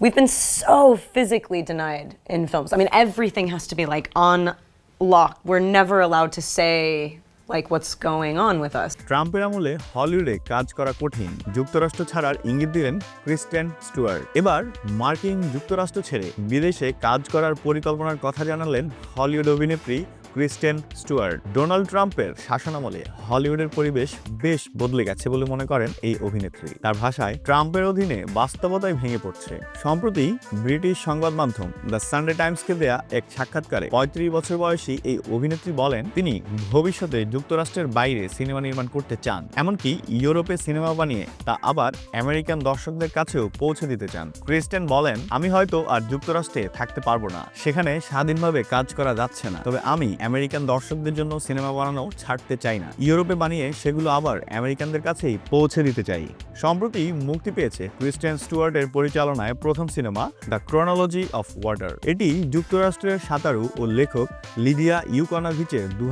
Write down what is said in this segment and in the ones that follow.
We've been so physically denied in films. I mean, everything has to be like on lock. We're never allowed to say like what's going on with us. ট্রাম্পের আমলে হলিউডে কাজ করা কঠিন যুক্তরাষ্ট্র ছাড়ার ইঙ্গিত দিলেন ক্রিস্টেন স্টুয়ার্ট এবার মার্কিন যুক্তরাষ্ট্র ছেড়ে বিদেশে কাজ করার পরিকল্পনার কথা জানালেন হলিউড অভিনেত্রী ক্রিস্টেন স্টুয়ার্ট। ডোনাল্ড ট্রাম্পের শাসনামলে হলিউডের পরিবেশ বেশ বদলে গেছে বলে মনে করেন এই অভিনেত্রী। তার ভাষায় ট্রাম্পের অধীনে বাস্তবতায় ভেঙে পড়ছে। সম্প্রতি ব্রিটিশ সংবাদ মাধ্যম দ্য সানডে টাইমসকে দেয়া এক সাক্ষাৎকারে পঁয়ত্রিশ বছর বয়সী এই অভিনেত্রী বলেন, তিনি ভবিষ্যতে যুক্তরাষ্ট্রের বাইরে সিনেমা নির্মাণ করতে চান, এমনকি ইউরোপে সিনেমা বানিয়ে তা আবার আমেরিকান দর্শকদের কাছেও পৌঁছে দিতে চান। ক্রিস্টেন বলেন, আমি হয়তো আর যুক্তরাষ্ট্রে থাকতে পারব না। সেখানে স্বাধীনভাবে কাজ করা যাচ্ছে না। তবে আমি আমেরিকান দর্শকদের জন্য সিনেমা বানানো ছাড়তে চাই না। ইউরোপে বানিয়ে সেগুলো আবার আমেরিকানদের কাছেই পৌঁছে দিতে চাই। সম্প্রতি মুক্তি পেয়েছে ক্রিস্টিয়ান স্টুয়ার্টের পরিচালনায় প্রথম cinema the chronology of water. এটি যুক্তরাষ্ট্রের সাঁতারু ও লেখক লিডিয়া ইউকনাভিচের দু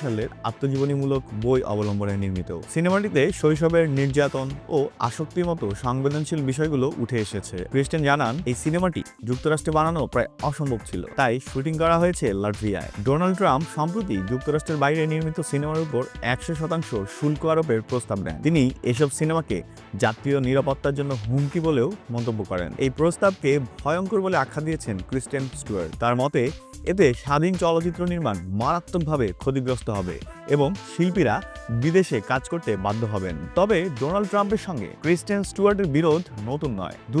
সালের আত্মজীবনীমূলক বই অবলম্বনে নির্মিত। সিনেমাটিতে শৈশবের নির্যাতন ও আসক্তির মতো সংবেদনশীল বিষয়গুলো উঠে এসেছে। ক্রিস্টিয়ান জানান, এই সিনেমাটি যুক্তরাষ্ট্রে বানানো প্রায় অসম্ভব ছিল। তাই শুটিং করা হয়েছে লাটভিয়ায়। ডোনাল্ড ট্রাম্প সম্প্রতি যুক্তরাষ্ট্রের বাইরে নির্মিত সিনেমার উপর একশো শতাংশ শুল্ক আরোপের প্রস্তাব দেন। তিনি এসব সিনেমাকে জাতীয় নিরাপত্তার জন্য হুমকি বলেও মন্তব্য করেন। এই প্রস্তাবকে ভয়ঙ্কর বলে আখ্যা দিয়েছেন ক্রিস্টেন স্টুয়ার্ট। তার মতে, এতে স্বাধীন চলচ্চিত্র নির্মাণ মারাত্মকভাবে ক্ষতিগ্রস্ত হবে এবং শিল্পীরা বিদেশে কাজ করতে বাধ্য হবেন। তবে ডোনাল্ড ট্রাম্পের সঙ্গে ক্রিস্টেন স্টুয়ার্টের বিরোধ নতুন নয়। দু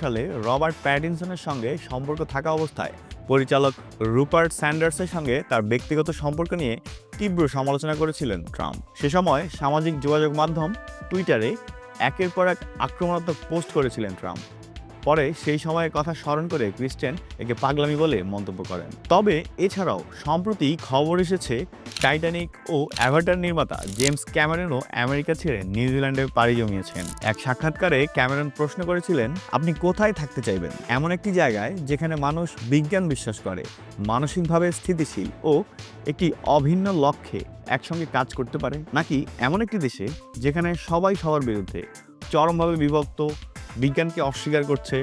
সালে রবার্ট প্যাটিনসনের সঙ্গে সম্পর্ক থাকা অবস্থায় পরিচালক রুপার্ট স্যান্ডার্সের সঙ্গে তার ব্যক্তিগত সম্পর্ক নিয়ে তীব্র সমালোচনা করেছিলেন ট্রাম্প। সে সময় সামাজিক যোগাযোগ মাধ্যম টুইটারে একের পর এক আক্রমণাত্মক পোস্ট করেছিলেন ট্রাম্প। পরে সেই সময়ের কথা স্মরণ করে ক্রিস্টেন একে পাগলামি বলে মন্তব্য করেন। তবে এছাড়াও, সম্প্রতি খবর এসেছে, টাইটানিক ও অ্যাভাটার নির্মাতা জেমস ক্যামেরনও আমেরিকা ছেড়ে নিউজিল্যান্ডে পাড়ি জমিয়েছেন। এক সাক্ষাৎকারে ক্যামেরন প্রশ্ন করেছিলেন, আপনি কোথায় থাকতে চাইবেন? এমন একটি জায়গায় যেখানে মানুষ বিজ্ঞান বিশ্বাস করে, মানসিকভাবে স্থিতিশীল ও একটি অভিন্ন লক্ষ্যে একসঙ্গে কাজ করতে পারে। নাকি এমন একটি দেশে যেখানে সবাই সবার বিরুদ্ধে চরমভাবে বিভক্ত বিজ্ঞানকে অস্বীকার করছে।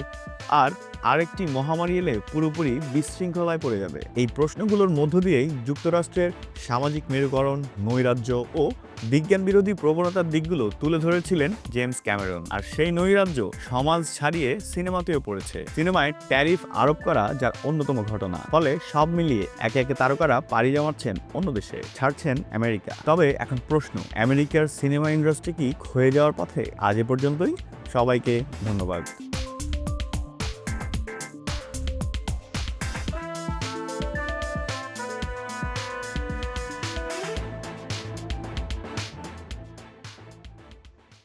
আর আরেকটি মহামারী এলে পুরোপুরি বিশৃঙ্খলায় পড়ে যাবে। এই প্রশ্নগুলোর মধ্য দিয়েই যুক্তরাষ্ট্রের সামাজিক মেরুকরণ, নৈরাজ্য ও বিজ্ঞান বিরোধী প্রবণতার দিকগুলো তুলে ধরেছিলেন জেমস ক্যামেরন। আর সেই নৈরাজ্য সমাজ ছাড়িয়ে সিনেমাতেও পড়েছে। সিনেমায় ট্যারিফ আরোপ করা যার অন্যতম ঘটনা। ফলে সব মিলিয়ে একে একে তারকারা পাড়ি জমাচ্ছেন অন্য দেশে, ছাড়ছেন আমেরিকা। তবে এখন প্রশ্ন, আমেরিকার সিনেমা ইন্ডাস্ট্রি কি ক্ষয়ে যাওয়ার পথে? আজ এ পর্যন্তই। সবাইকে ধন্যবাদ।